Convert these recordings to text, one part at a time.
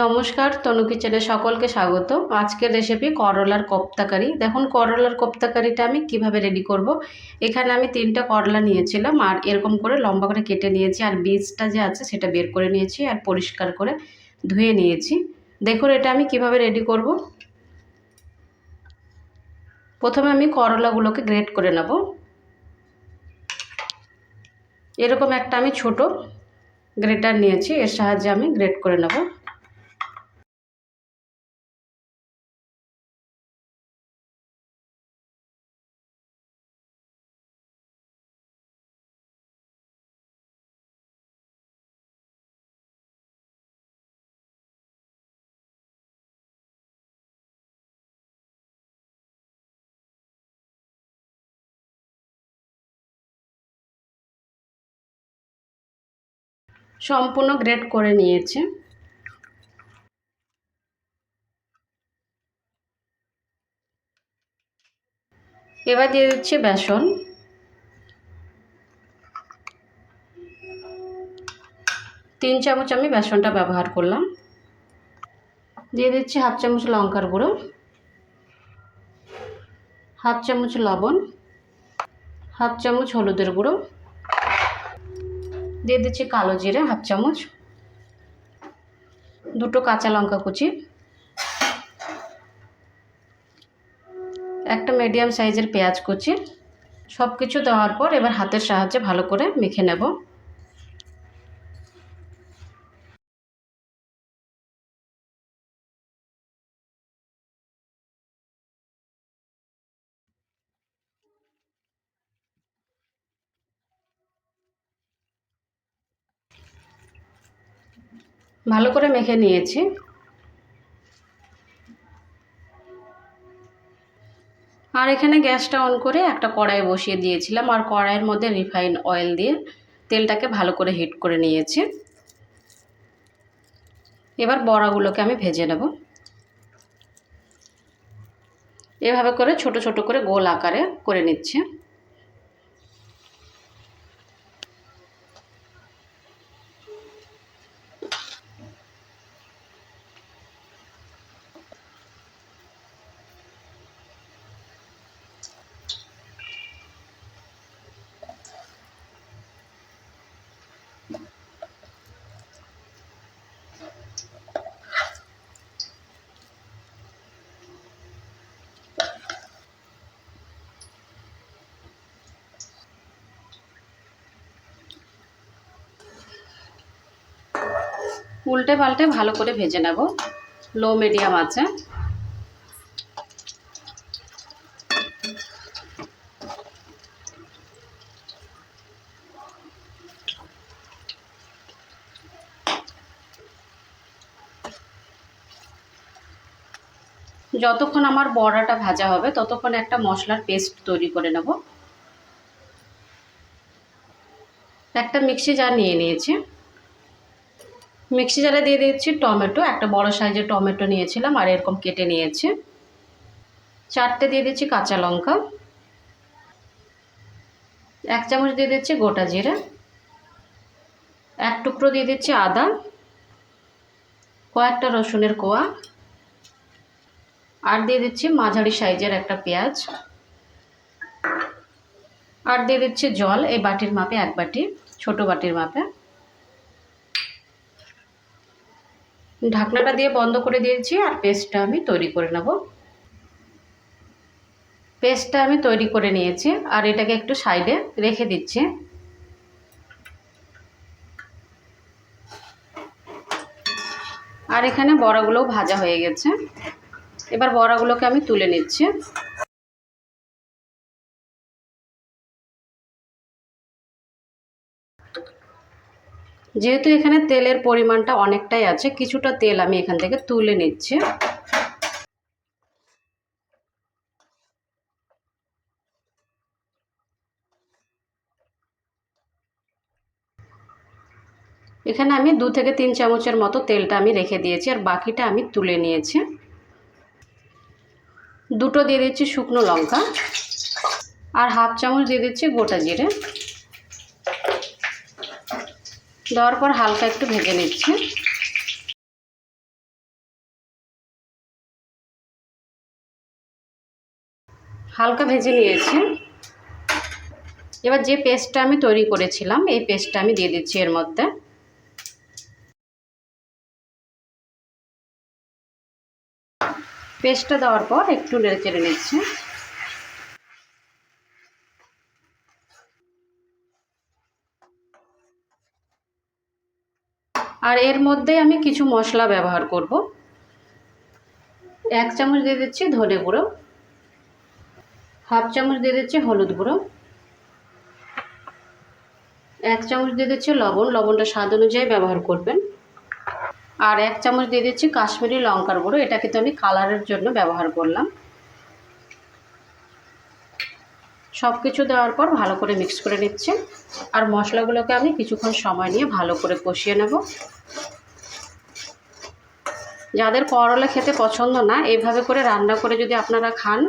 নমস্কার, তনু কিচেনে সকলকে স্বাগত আজকের রেসিপি করলার কোপ্তাকারি। দেখুন, করলার কোপ্তাকারিটা আমি কীভাবে রেডি করব। এখানে আমি তিনটা করলা নিয়েছিলাম আর এরকম করে লম্বা করে কেটে নিয়েছি আর বীজটা যে আছে সেটা বের করে নিয়েছি আর পরিষ্কার করে ধুয়ে নিয়েছি। দেখুন, এটা আমি কীভাবে রেডি করব। প্রথমে আমি করলাগুলোকে গ্রেট করে নেব। এরকম একটা আমি ছোট গ্রেটার নিয়েছি, এর সাহায্যে আমি গ্রেট করে নেব। সম্পূর্ণ গ্রেড করে নিয়েছে। এবার দিয়ে দিচ্ছি বেসন। তিন চামচ আমি বেসনটা ব্যবহার করলাম। দিয়ে দিচ্ছি হাফ চামচ লঙ্কার গুঁড়ো। হাফ চামচ লবণ। হাফ চামচ হলুদের গুঁড়ো। দিয়ে দিচ্ছি কালো জিরে হাফ চামচ, দুটো কাঁচা লঙ্কা কুচি, একটা মিডিয়াম সাইজের পেঁয়াজ কুচি সব কিছু দেওয়ার পর এবার হাতের সাহায্যে ভালো করে মেখে নেব। ভালো করে মেখে নিয়েছি। আর এখানে গ্যাসটা অন করে একটা কড়াই বসিয়ে দিয়েছিলাম, আর কড়াইয়ের মধ্যে রিফাইন অয়েল দিয়ে তেলটাকে ভালো করে হিট করে নিয়েছি। এবার বড়াগুলোকে আমি ভেজে নেব। এভাবে করে ছোট ছোট করে গোল আকারে করে নিচ্ছে। উল্টে পাল্টে ভালো করে ভেজে নেব। লো মিডিয়াম আছে। যতক্ষণ আমার বড়াটা ভাজা হবে, ততক্ষণ একটা মশলার পেস্ট তৈরি করে নেব। একটা মিক্সি জার নিয়ে নিয়েছি। মিক্সি জারে দিয়ে দিচ্ছি টমেটো, একটা বড় সাইজের টমেটো নিয়েছিলাম আর এরকম কেটে নিয়েছি। চারটে দিয়ে দিচ্ছি কাঁচা লঙ্কা। এক চামচ দিয়ে দিচ্ছি গোটা জিরে। এক টুকরো দিয়ে দিচ্ছি আদা। কয়েকটা রসুনের কোয়া। আর দিয়ে দিচ্ছি মাঝারি সাইজের একটা পেঁয়াজ। আর দিয়ে দিচ্ছি জল, এই বাটির মাপে এক বাটি, ছোট বাটির মাপে। ঢাকনাটা দিয়ে বন্ধ করে দিয়েছি আর পেস্টটা আমি তৈরি করে নেব। পেস্টটা আমি তৈরি করে নিয়েছি আর এটাকে একটু সাইডে রেখে দিচ্ছি। আর এখানে বড়াগুলোও ভাজা হয়ে গেছে। এবার বড়াগুলোকে আমি তুলে নিচ্ছি। যেহেতু এখানে তেলের পরিমাণটা অনেকটাই আছে, কিছুটা তেল আমি এখান থেকে তুলে নিচ্ছি। এখানে আমি দু থেকে তিন চামচের মতো তেলটা আমি রেখে দিয়েছি আর বাকিটা আমি তুলে নিয়েছি। দুটো দিয়ে দিচ্ছি শুকনো লঙ্কা আর হাফ চামচ দিয়ে দিচ্ছি গোটা জিরে। দেওয়ার পর হালকা একটু ভেজে নিচ্ছি। হালকা ভেজে নিয়েছি। এবার যে পেস্টটা আমি তৈরি করেছিলাম, এই পেস্টটা আমি দিয়ে দিচ্ছি এর মধ্যে। পেস্টটা দেওয়ার পর একটু নেড়ে চেড়ে নিচ্ছি। আর এর মধ্যে আমি কিছু মশলা ব্যবহার করব। এক চামচ দিয়ে দিচ্ছি ধনে গুঁড়ো, হাফ চামচ দিয়ে দিচ্ছি হলুদ গুঁড়ো, এক চামচ দিয়ে দিচ্ছি লবণ, লবণটা স্বাদ অনুযায়ী ব্যবহার করবেন, আর এক চামচ দিয়ে দিচ্ছি কাশ্মীরি লঙ্কার গুঁড়ো এটা কিন্তু আমি কালারের জন্য ব্যবহার করলাম। সব কিছু দেওয়ার পর ভালো করে মিক্স করে নিচ্ছি। আর মশলাগুলোকে আমি কিছুক্ষণ সময় নিয়ে ভালো করে কষিয়ে নেব। যাদের করলা খেতে পছন্দ না, এইভাবে করে রান্না করে যদি আপনারা খান,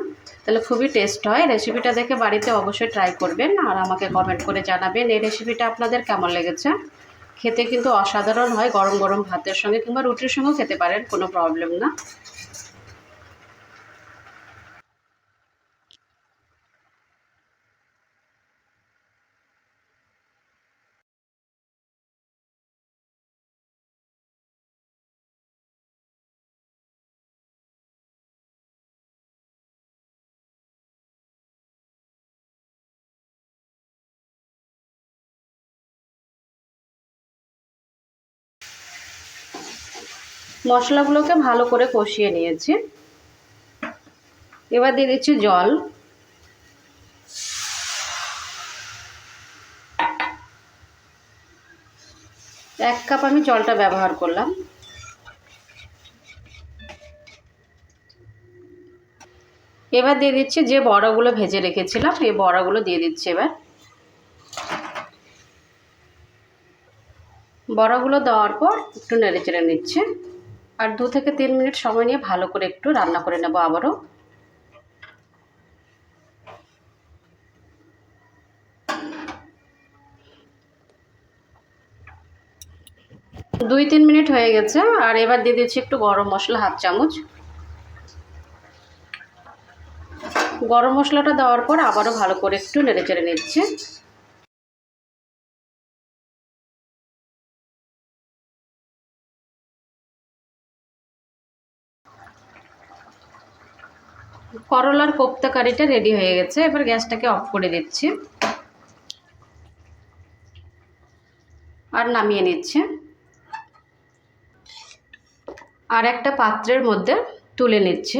তাহলে খুবই টেস্ট হয়। রেসিপিটা দেখে বাড়িতে অবশ্যই ট্রাই করবেন আর আমাকে কমেন্ট করে জানাবেন এই রেসিপিটা আপনাদের কেমন লেগেছে। খেতে কিন্তু অসাধারণ হয়, গরম গরম ভাতের সঙ্গে কিংবা রুটির সঙ্গেও খেতে পারেন, কোনো প্রবলেম না। মশলাগুলোকে ভালো করে কষিয়ে নিয়েছি। এবার দিয়ে দিচ্ছি জল। এক কাপ আমি জলটা ব্যবহার করলাম। এবার দিয়ে দিচ্ছি যে বড়াগুলো ভেজে রেখেছিলাম, এই বড়াগুলো দিয়ে দিচ্ছি এবার। বড়াগুলো দেওয়ার পর একটু নেড়ে চেড়ে নিচ্ছে। আর দু থেকে তিন মিনিট সময় নিয়ে ভালো করে একটু রান্না করে নেব আবারও। দুই তিন মিনিট হয়ে গেছে, আর এবার দিয়ে দিচ্ছি একটু গরম মশলা হাফ চামচ। গরম মশলাটা দেওয়ার পর আবারও ভালো করে একটু নেড়ে চেড়ে নিচ্ছে। করলার কোপ্তা কারিটা রেডি হয়ে গেছে। এবার গ্যাসটাকে অফ করে দিচ্ছি। আর নামিয়ে নিচ্ছে। আর একটা পাত্রের মধ্যে তুলে নিচ্ছে।